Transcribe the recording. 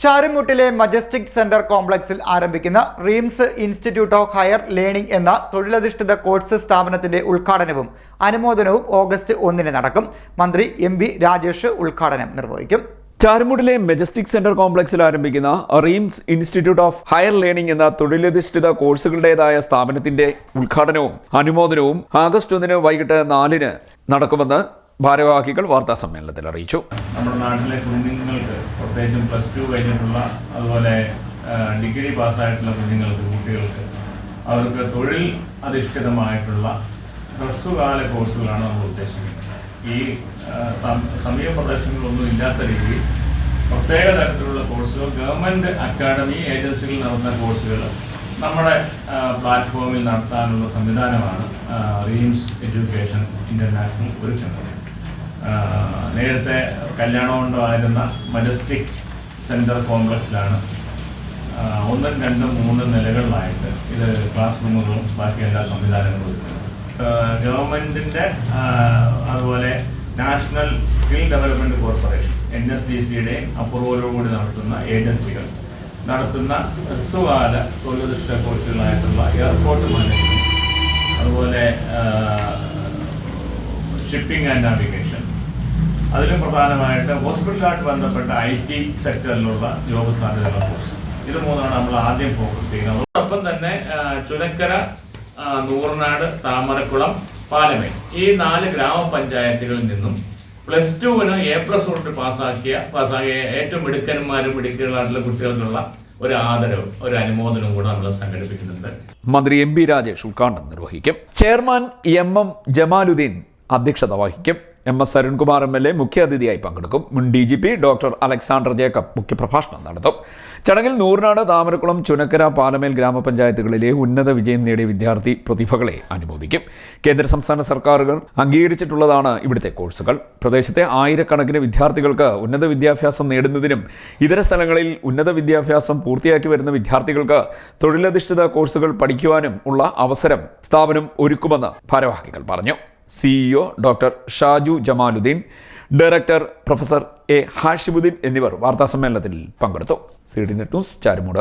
ചാരുമുട്ടിലെ majestic centre കോംപ്ലക്സിൽ ആരംഭിക്കുന്ന Reems institute of higher learning എന്ന തൊഴിലധിഷ്ഠിത കോഴ്സ് സ്ഥാപനത്തിന്റെ ഉദ്ഘാടനവും അനുമോദനവും ഓഗസ്റ്റ് ഒന്നിന് നടക്കും. മന്ത്രി എം രാജേഷ് ഉദ്ഘാടനം നിർവഹിക്കും. ചാരുമുടിലെ മെജസ്റ്റിക് സെന്റർ കോംപ്ലക്സിൽ ആരംഭിക്കുന്ന Reems institute of higher learning എന്ന തൊഴിലധിഷ്ഠിത കോഴ്സുകളുടേതായ സ്ഥാപനത്തിന്റെ ഉദ്ഘാടനവും അനുമോദനവും ആഗസ്റ്റ് ഒന്നിന് വൈകിട്ട് നാലിന് നടക്കുമെന്ന് ഭാരവാഹികൾ വാർത്താ സമ്മേളനത്തിൽ അറിയിച്ചു. നമ്മുടെ നാട്ടിലെ കുഞ്ഞുങ്ങൾക്ക് പ്രത്യേകിച്ചും പ്ലസ് ടു കഴിഞ്ഞിട്ടുള്ള അതുപോലെ ഡിഗ്രി പാസ്സായിട്ടുള്ള കുഞ്ഞുങ്ങൾക്ക് കുട്ടികൾക്ക് അവർക്ക് തൊഴിൽ അധിഷ്ഠിതമായിട്ടുള്ള ഹ്രസ്വകാല കോഴ്സുകളാണ് നമ്മൾ ഉദ്ദേശിക്കുന്നത്. ഈ സമീപ പ്രദേശങ്ങളിലൊന്നും ഇല്ലാത്ത രീതിയിൽ പ്രത്യേക തരത്തിലുള്ള കോഴ്സുകൾ ഗവൺമെന്റ് അക്കാഡമി ഏജൻസികൾ നടത്തുന്ന കോഴ്സുകൾ നമ്മുടെ പ്ലാറ്റ്ഫോമിൽ നടത്താനുള്ള സംവിധാനമാണ് റീംസ് എഡ്യൂക്കേഷൻ ഇന്റർനാഷണൽ ഒരുക്കുന്നത്. നേരത്തെ കല്യാണമുണ്ടായിരുന്ന മജസ്റ്റിക് സെന്റർ കോംപ്ലക്സിലാണ് ഒന്നും രണ്ടും മൂന്നും നിലകളിലായിട്ട് ഇത് ക്ലാസ് റൂമുകളും ബാക്കി എല്ലാ സംവിധാനങ്ങളും ഗവൺമെന്റിന്റെ അതുപോലെ national skill development corporation N S D സിയുടെയും അപ്രൂവലോടുകൂടി നടത്തുന്ന ഏജൻസികൾ നടത്തുന്ന ഹ്രസ്വകാല തൊഴിലധിഷ്ഠിത കോഴ്സുകളായിട്ടുള്ള എയർപോർട്ട് മാനേജ്മെന്റ് അതുപോലെ ഷിപ്പിംഗ് ആൻഡ് നാവിഗേഷൻ അതിലും പ്രധാനമായിട്ട് ഹോസ്പിറ്റലുമായിട്ട് ബന്ധപ്പെട്ട ഐ ടി സെക്ടറിലുള്ള ജോബ് സാധ്യതകളെ കുറിച്ച് ഇത് മൂന്നാണ് നമ്മൾ ആദ്യം ഫോക്കസ് ചെയ്യുന്നത്. അതോടൊപ്പം തന്നെ ചുനക്കര നൂറനാട് താമരക്കുളം പാലമേ ഈ നാല് ഗ്രാമപഞ്ചായത്തുകളിൽ നിന്നും പ്ലസ് ടുവിന് എ പ്ലസ് തൊട്ട് പാസ്സാക്കിയ പാസ്സാക്കിയ ഏറ്റവും മിടുക്കന്മാരും മിടുക്കുകളായിട്ടുള്ള കുട്ടികൾക്കുള്ള ഒരു ആദരവും ഒരു അനുമോദനവും കൂടെ നമ്മൾ സംഘടിപ്പിക്കുന്നുണ്ട്. മന്ത്രി എം ബി രാജേഷ് ഉദ്ഘാടനം നിർവഹിക്കും. ചെയർമാൻ എം എം ജമാലുദ്ദീൻ അധ്യക്ഷത വഹിക്കും. M S Arunkumar M L A മുഖ്യാതിഥിയായി പങ്കെടുക്കും. മുൻ D G P doctor Alexander Jacob മുഖ്യപ്രഭാഷണം നടത്തും. ചടങ്ങിൽ നൂറിനാട് താമരക്കുളം ചുനക്കര പാലമേൽ ഗ്രാമപഞ്ചായത്തുകളിലെ ഉന്നത വിജയം നേടിയ വിദ്യാർത്ഥി പ്രതിഭകളെ അനുമോദിക്കും. കേന്ദ്ര സംസ്ഥാന സർക്കാരുകൾ അംഗീകരിച്ചിട്ടുള്ളതാണ് ഇവിടുത്തെ കോഴ്സുകൾ. പ്രദേശത്തെ ആയിരക്കണക്കിന് വിദ്യാർത്ഥികൾക്ക് ഉന്നത വിദ്യാഭ്യാസം നേടുന്നതിനും ഇതര സ്ഥലങ്ങളിൽ ഉന്നത വിദ്യാഭ്യാസം പൂർത്തിയാക്കി വരുന്ന വിദ്യാർത്ഥികൾക്ക് തൊഴിലധിഷ്ഠിത കോഴ്സുകൾ പഠിക്കുവാനും ഉള്ള അവസരം സ്ഥാപനം ഒരുക്കുമെന്ന് ഭാരവാഹികൾ പറഞ്ഞു. CEO doctor Shaju Jamaluddin director professor A Hashibuddin എന്നിവർ വാർത്താസമ്മേളനത്തിൽ പങ്കെടുത്തു. C D news Charummood.